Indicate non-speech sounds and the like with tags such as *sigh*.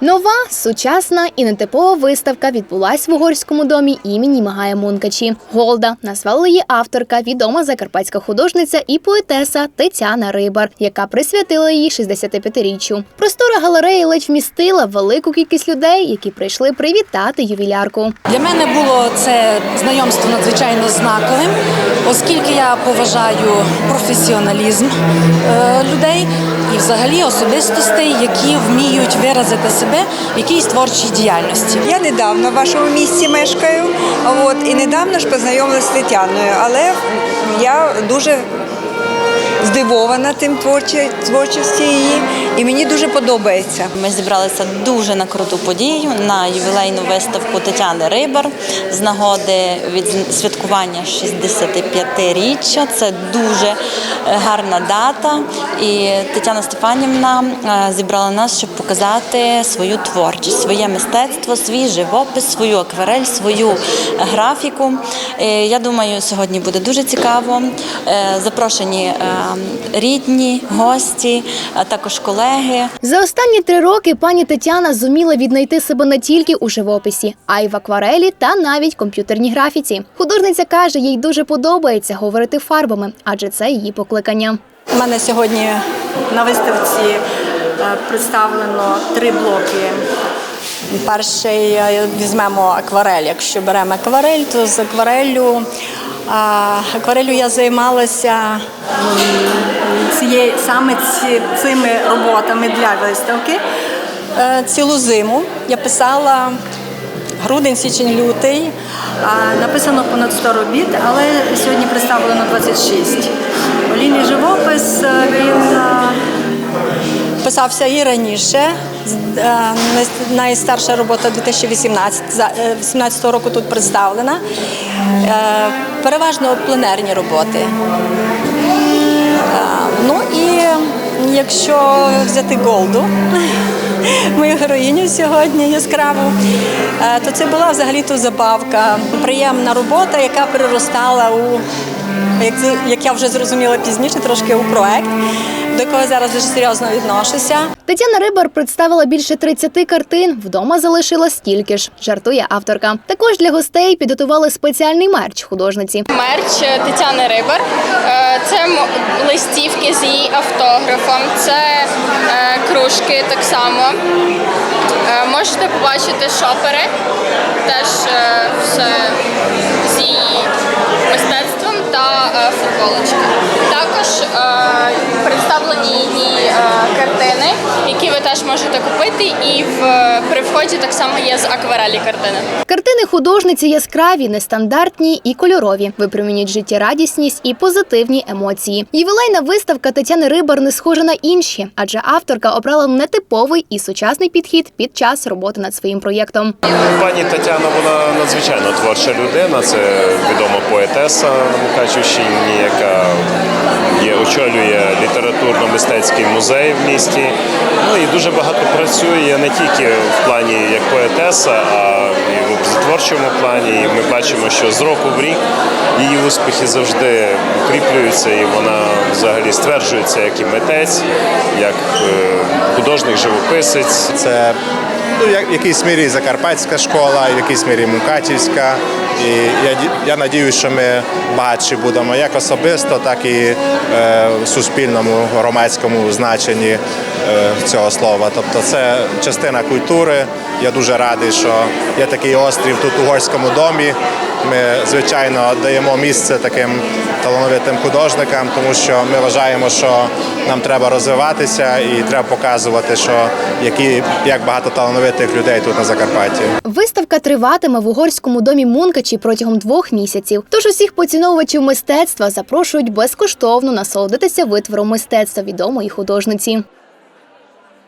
Нова, сучасна і нетипова виставка відбулась в угорському домі імені Магая Мункачі. Голда назвала її авторка, відома закарпатська художниця і поетеса Тетяна Рибар, яка присвятила її 65-річчю. Простора галереї ледь вмістила велику кількість людей, які прийшли привітати ювілярку. Для мене було це знайомство надзвичайно знаковим, оскільки я поважаю професіоналізм е, людей і взагалі особистостей, які вміють виразити себе в якійсь творчій діяльності. Я недавно в вашому місті мешкаю, от, і недавно ж познайомилася з Тетяною, але я дуже здивована тим творчості її, і мені дуже подобається. Ми зібралися дуже на круту подію на ювілейну виставку Тетяни Рибар з нагоди від святкування 65-річчя. Це дуже е, гарна дата. І Тетяна Стефанівна е, зібрала нас, щоб показати свою творчість, своє мистецтво, свій живопис, свою акварель, свою графіку. Е, Я думаю, сьогодні буде дуже цікаво. Запрошені рідні, гості, а також колеги. За останні три роки пані Тетяна зуміла віднайти себе не тільки у живописі, а й в акварелі та навіть комп'ютерній графіці. Художниця каже, їй дуже подобається говорити фарбами, адже це її покликання. У мене сьогодні на виставці е, представлено три блоки. Перший е, візьмемо акварель. Якщо беремо акварель, то з аквареллю, а, аквареллю я займалася м, цією, саме ці, цими роботами для виставки. Е, Цілу зиму я писала грудень, січень, лютий. Написано понад 100 робіт, але сьогодні представлено 26. Олійний живопис е, він е, писався і раніше. Найстарша робота 2018 за- е, 18 року тут представлена. Переважно пленерні роботи. Ну і якщо взяти голду, *laughs* мою героїню сьогодні яскраву, е, то це була взагалі-то забавка, приємна робота, яка переростала у, як, як я вже зрозуміла пізніше, трошки у проект, до якого зараз дуже серйозно відношуся. Тетяна Рибар представила більше 30 картин. Вдома залишила стільки ж, жартує авторка. Також для гостей підготували спеціальний мерч художниці. мерч е, Тетяни Рибар. Е, Це листівки з її автографом, це е, кружки так само. Можете побачити шопери, теж все та ви теж можете купити, і в при вході так само є з акварелі картини. Картини художниці яскраві, нестандартні і кольорові, випромінюють життєрадісність і позитивні емоції. Ювілейна виставка Тетяни Рибар не схожа на інші, адже авторка обрала нетиповий і сучасний підхід під час роботи над своїм проєктом. Пані Тетяна, вона надзвичайно творча людина. Це відома поетеса на Мукачівщині, яка є, очолює літературно-мистецький музей в місті. Ну і дуже багато працює не тільки в плані як поетеса, а і в творчому плані. І ми бачимо, що з року в рік її успіхи завжди укріплюються, і вона взагалі стверджується як і митець, як е, художник, живописець. Це ну, в якійсь мірі закарпатська школа, в якійсь мірі мукачівська. І я, я надіюсь, що ми багатші будемо як особисто, так і е, в суспільному громадському значенні е, цього слова. Тобто це частина культури. Я дуже радий, що є такий острів тут у Горському домі. Ми, звичайно, даємо місце таким талановитим художникам, тому що ми вважаємо, що нам треба розвиватися і треба показувати, що які як багато талановитих людей тут на Закарпатті. Виставка триватиме в угорському домі Мункачі протягом двох місяців. Тож усіх поціновувачів мистецтва запрошують безкоштовно насолодитися витвором мистецтва відомої художниці.